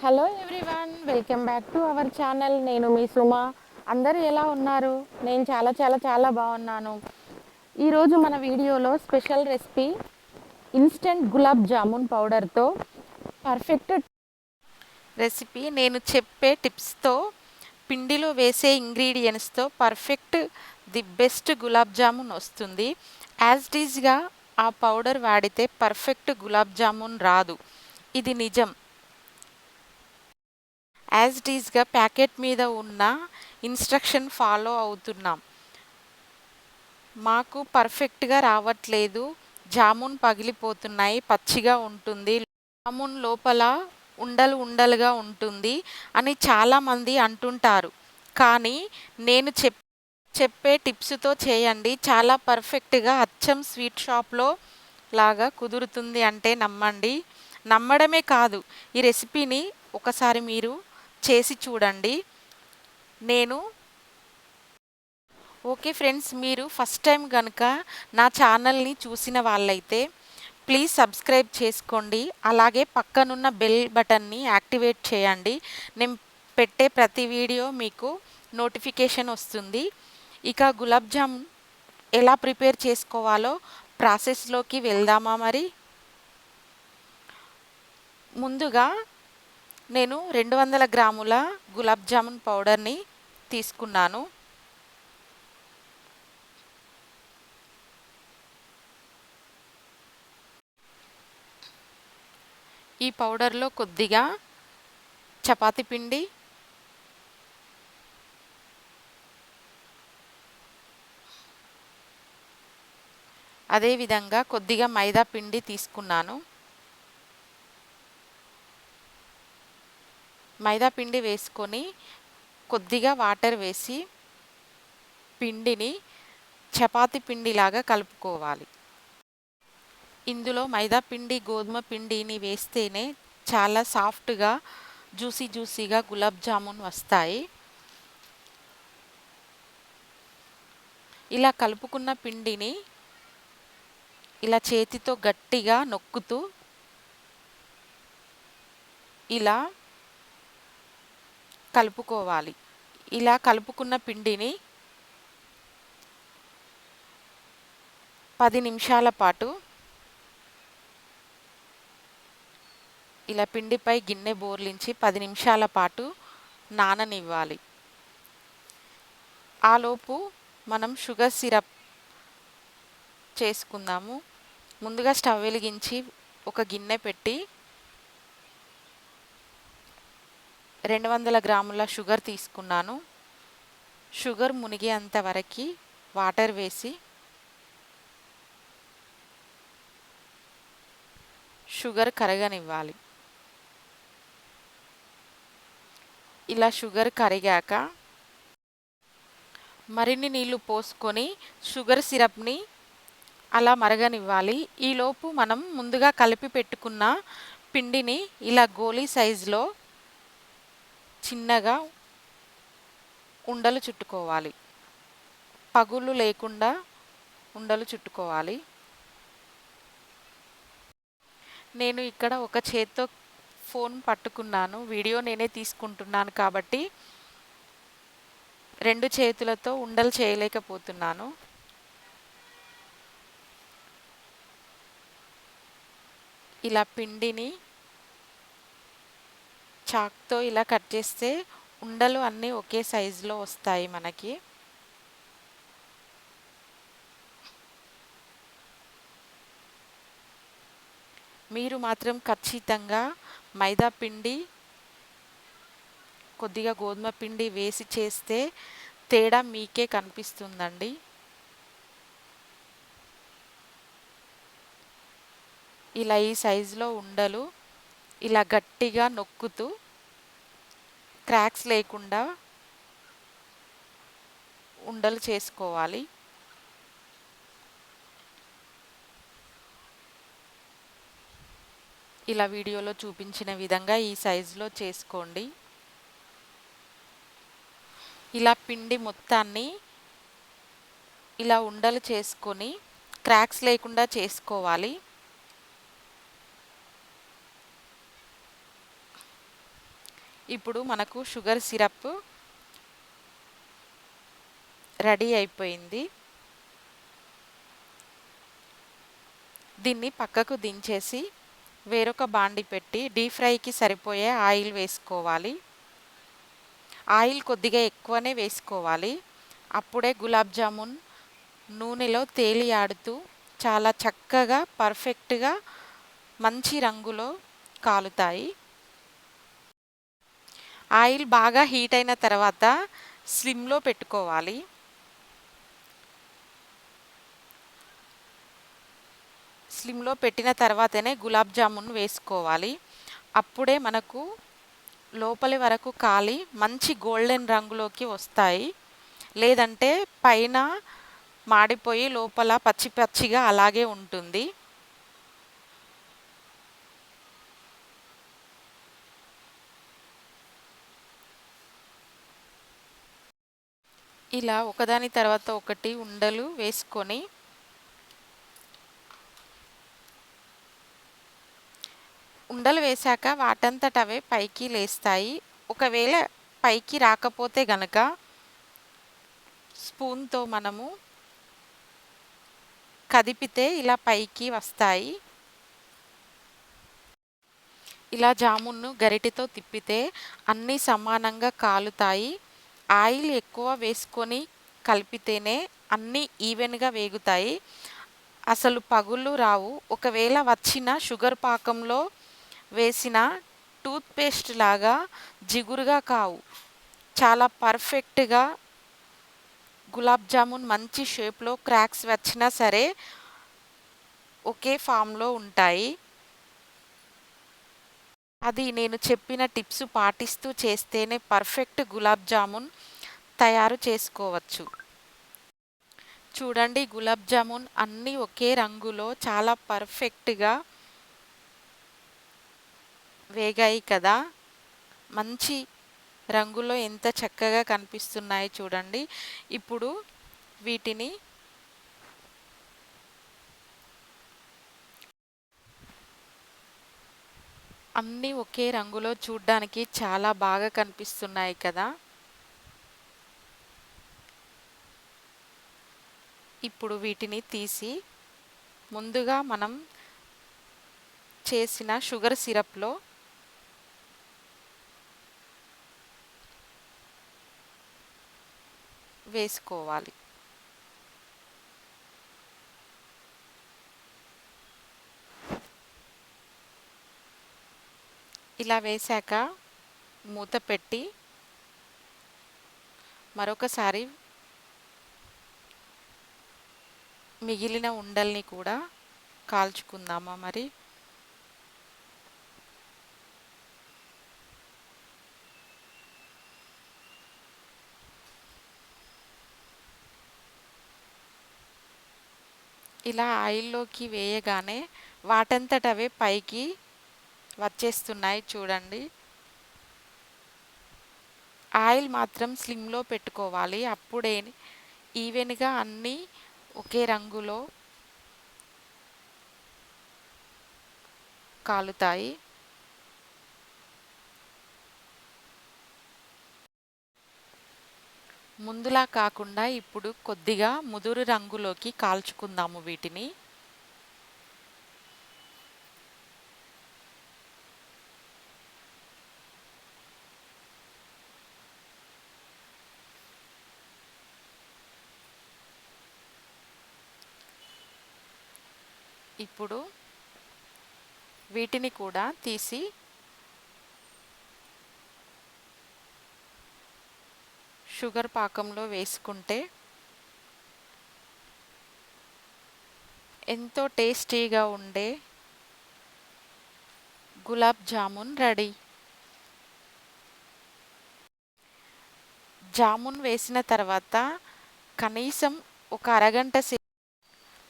Hello everyone welcome back to our channel. నేను మీ సుమ. అందరూ ఎలా ఉన్నారు? నేను చాలా చాలా చాలా బాగున్నాను. ఈరోజు మన వీడియోలో special recipe instant gulab jamun పౌడర్తో perfect recipe. నేను చెప్పే టిప్స్తో పిండిలో వేసే ఇంగ్రీడియంట్స్తో perfect the best gulab jamun వస్తుంది. యాజ్ డీజ్గా ఆ పౌడర్ వాడితే పర్ఫెక్ట్ గులాబ్ జామున్ రాదు. ఇది నిజం. యాజ్ డీజ్గా ప్యాకెట్ మీద ఉన్న ఇన్స్ట్రక్షన్ ఫాలో అవుతున్నాం. మాకు పర్ఫెక్ట్గా రావట్లేదు. జామున్ పగిలిపోతున్నాయి. పచ్చిగా ఉంటుంది. జామున్ లోపల ఉండలు ఉండలుగా ఉంటుంది అని చాలామంది అంటుంటారు. కానీ నేను చెప్ చెప్పే టిప్స్తో చేయండి. చాలా పర్ఫెక్ట్గా అచ్చం స్వీట్ షాప్లో లాగా కుదురుతుంది అంటే నమ్మండి. నమ్మడమే కాదు. ఈ రెసిపీని ఒకసారి మీరు చేసి చూడండి. నేను ఓకే ఫ్రెండ్స్ మీరు ఫస్ట్ టైం కనుక నా ఛానల్ని చూసిన వాళ్ళైతే ప్లీజ్ సబ్స్క్రైబ్ చేసుకోండి. అలాగే పక్కనున్న బెల్ బటన్ని యాక్టివేట్ చేయండి. నేను పెట్టే ప్రతి వీడియో మీకు నోటిఫికేషన్ వస్తుంది. ఇక గులాబ్ జామ్ ఎలా ప్రిపేర్ చేసుకోవాలో ప్రాసెస్లోకి వెళ్దామా మరి? ముందుగా నేను రెండు వందల గ్రాముల గులాబ్ జామున్ పౌడర్ని తీసుకున్నాను. ఈ పౌడర్లో కొద్దిగా చపాతి పిండి అదేవిధంగా కొద్దిగా మైదా పిండి తీసుకున్నాను. మైదా పిండి వేసుకొని కొద్దిగా వాటర్ వేసి పిండిని చపాతి పిండిలాగా కలుపుకోవాలి. ఇందులో మైదా పిండి గోధుమ పిండిని వేస్తేనే చాలా సాఫ్ట్గా జ్యూసీ జ్యూసీగా గులాబ్ జామున్ వస్తాయి. ఇలా కలుపుకున్న పిండిని ఇలా చేతితో గట్టిగా నొక్కుతూ ఇలా కలుపుకోవాలి. ఇలా కలుపుకున్న పిండిని పది నిమిషాల పాటు ఇలా పిండిపై గిన్నె బోర్లించి పది నిమిషాల పాటు నాననివ్వాలి. ఆలోపు మనం షుగర్ సిరప్ చేసుకుందాము. ముందుగా స్టవ్ వెలిగించి ఒక గిన్నె పెట్టి రెండు వందల గ్రాముల షుగర్ తీసుకున్నాను. షుగర్ మునిగేంత వరకు వాటర్ వేసి షుగర్ కరగనివ్వాలి. ఇలా షుగర్ కరిగాక మరిన్ని నీళ్ళు పోసుకొని షుగర్ సిరప్ని అలా మరగనివ్వాలి. ఈలోపు మనం ముందుగా కలిపి పెట్టుకున్న పిండిని ఇలా గోలీ సైజులో చిన్నగా ఉండలు చుట్టుకోవాలి. పగుళ్ళు లేకుండా ఉండలు చుట్టుకోవాలి. నేను ఇక్కడ ఒక చేత్తో ఫోన్ పట్టుకున్నాను. వీడియో నేనే తీసుకుంటున్నాను కాబట్టి రెండు చేతులతో ఉండలు చేయలేకపోతున్నాను. ఇలా పిండిని చాక్తో ఇలా కట్ చేస్తే ఉండలు అన్నీ ఒకే సైజులో వస్తాయి మనకి. మీరు మాత్రం ఖచ్చితంగా మైదా పిండి కొద్దిగా గోధుమ పిండి వేసి చేస్తే తేడా మీకే కనిపిస్తుందండి. ఇలా ఈ సైజులో ఉండలు ఇలా గట్టిగా నొక్కుతూ క్రాక్స్ లేకుండా ఉండలు చేసుకోవాలి. ఇలా వీడియోలో చూపించిన విధంగా ఈ సైజులో చేసుకోండి. ఇలా పిండి మొత్తాన్ని ఇలా ఉండలు చేసుకొని క్రాక్స్ లేకుండా చేసుకోవాలి. ఇప్పుడు మనకు షుగర్ సిరప్ రెడీ అయిపోయింది. దీన్ని పక్కకు దించేసి వేరొక బాండి పెట్టి డీప్ ఫ్రైకి సరిపోయే ఆయిల్ వేసుకోవాలి. ఆయిల్ కొద్దిగా ఎక్కువనే వేసుకోవాలి. అప్పుడే గులాబ్ జామున్ నూనెలో తేలియాడుతూ చాలా చక్కగా పర్ఫెక్ట్గా మంచి రంగులో కాలుతాయి. ఆయిల్ బాగా హీట్ అయిన తర్వాత స్లిమ్లో పెట్టుకోవాలి. స్లిమ్లో పెట్టిన తర్వాతనే గులాబ్ జామున్ వేసుకోవాలి. అప్పుడే మనకు లోపలి వరకు కాలి మంచి గోల్డెన్ రంగులోకి వస్తాయి. లేదంటే పైన మాడిపోయి లోపల పచ్చి పచ్చిగా అలాగే ఉంటుంది. ఇలా ఒకదాని తర్వాత ఒకటి ఉండలు వేసుకొని ఉండలు వేశాక వాటంతట అవే పైకి లేస్తాయి. ఒకవేళ పైకి రాకపోతే గనక స్పూన్తో మనము కదిపితే ఇలా పైకి వస్తాయి. ఇలా జామున్ను గరిటితో తిప్పితే అన్నీ సమానంగా కాలుతాయి. ఆయిల్ ఎక్కువ వేసుకొని కలిపితేనే అన్నీ ఈవెన్గా వేగుతాయి. అసలు పగుళ్ళు రావు. ఒకవేళ వచ్చిన షుగర్ పాకంలో వేసిన టూత్పేస్ట్ లాగా జిగురుగా కావు. చాలా పర్ఫెక్ట్గా గులాబ్ జామున్ మంచి షేప్లో క్రాక్స్ వచ్చినా సరే ఒకే ఫామ్లో ఉంటాయి. అది నేను చెప్పిన టిప్స్ పాటిస్తూ చేస్తేనే పర్ఫెక్ట్ గులాబ్ జామున్ తయారు చేసుకోవచ్చు. చూడండి గులాబ్ జామున్ అన్నీ ఒకే రంగులో చాలా పర్ఫెక్ట్గా వేగాయి కదా. మంచి రంగులో ఎంత చక్కగా కనిపిస్తున్నాయి చూడండి. ఇప్పుడు వీటిని అన్నీ ఒకే రంగులో చూడ్డానికి చాలా బాగా కనిపిస్తున్నాయి కదా. ఇప్పుడు వీటిని తీసి ముందుగా మనం చేసిన షుగర్ సిరప్లో వేసుకోవాలి. ఇలా వేశాక మూత పెట్టి మరొకసారి మిగిలిన ఉండల్ని కూడా కాల్చుకుందామా మరి? ఇలా ఆయిల్లోకి వేయగానే వాటంతట అవే పైకి వచ్చేస్తున్నాయి చూడండి. ఆయిల్ మాత్రం స్లిమ్లో పెట్టుకోవాలి. అప్పుడే ఈవెన్గా అన్నీ ఒకే రంగులో కాలుతాయి. ముందులా కాకుండా ఇప్పుడు కొద్దిగా ముదురు రంగులోకి కాల్చుకుందాము వీటిని. ఇప్పుడు వీటిని కూడా తీసి షుగర్ పాకంలో వేసుకుంటే ఎంతో టేస్టీగా ఉండే గులాబ్ జామున్ రెడీ. జామున్ వేసిన తర్వాత కనీసం ఒక అరగంట సేపు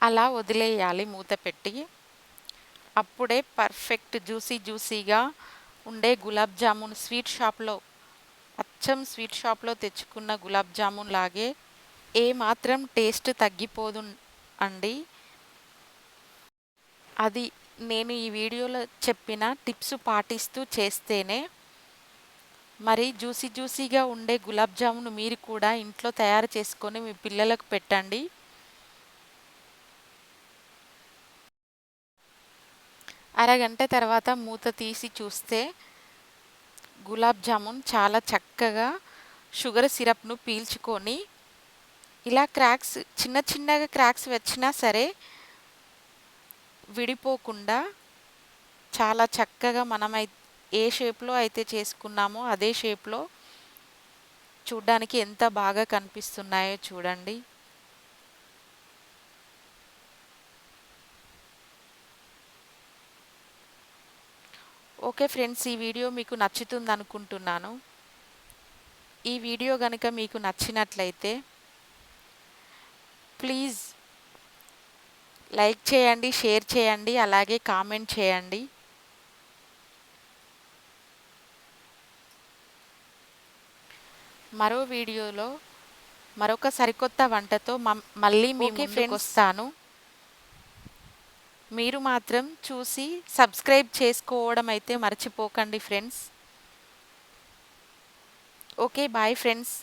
అలా వదిలేయాలి మూత పెట్టి. అప్పుడే పర్ఫెక్ట్ జ్యూసీ జ్యూసీగా ఉండే గులాబ్ జామున్ స్వీట్ షాప్లో అచ్చం స్వీట్ షాప్లో తెచ్చుకున్న గులాబ్ జామున్ లాగే ఏ మాత్రం టేస్ట్ తగ్గిపోదు అండి. అది నేను ఈ వీడియోలో చెప్పిన టిప్స్ పాటిస్తూ చేస్తేనే మరి జ్యూసీ జ్యూసీగా ఉండే గులాబ్ జామును మీరు కూడా ఇంట్లో తయారు చేసుకొని మీ పిల్లలకు పెట్టండి. అరగంట తర్వాత మూత తీసి చూస్తే గులాబ్ జామున్ చాలా చక్కగా షుగర్ సిరప్ను పీల్చుకొని ఇలా క్రాక్స్ చిన్న చిన్నగా క్రాక్స్ వచ్చినా సరే విడిపోకుండా చాలా చక్కగా మనమై ఏ షేప్లో అయితే చేసుకున్నామో అదే షేప్లో చూడ్డానికి ఎంత బాగా కనిపిస్తున్నాయో చూడండి. ఓకే ఫ్రెండ్స్ ఈ వీడియో మీకు నచ్చుతుంది అనుకుంటున్నాను ఈ వీడియో కనుక మీకు నచ్చినట్లయితే ప్లీజ్ లైక్ చేయండి షేర్ చేయండి అలాగే కామెంట్ చేయండి. మరో వీడియోలో మరొక సరికొత్త వంటతో మళ్ళీ మీ ఓకే ముందుకు ఫ్రెండ్స్. వస్తాను. మీరు మాత్రం చూసి సబ్స్క్రైబ్ చేసుకోవడం అయితే మర్చిపోకండి ఫ్రెండ్స్. Okay bye friends.